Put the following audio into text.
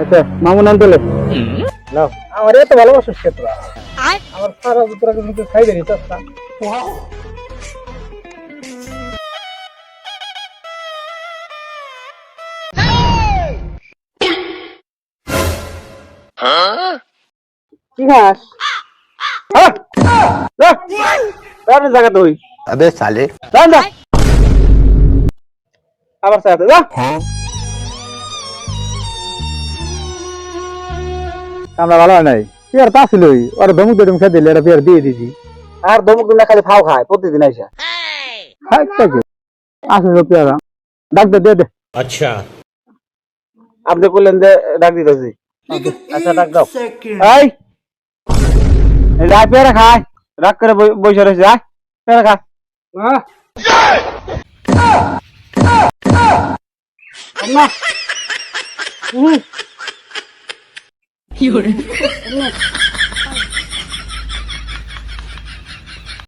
আচ্ছা মামুন আন্তলে নাও আমার এত ভালোবাসো সে তোরা আমার সারা তোরা কিন্তু খাই দেরি চাচ্ছা জায়গা তুই আবে সালে আবার कामला ভালো নাই এর তাছিলই আরে ধমক দрем খাই দিলে এরা পেয়ার দিয়ে দি আর ধমক না খালি ফাও খায় প্রতিদিন আইসা আইসতে আছে ও পেয়ারা ডাক দে দে আচ্ছা আপনি কইলেন যে রাগ দি দ দি আচ্ছা ডাক দাও এই এরা পেয়ারা খায় ডাক করে বইসা রইছে আয় এর খা আ এই মা উ 有人。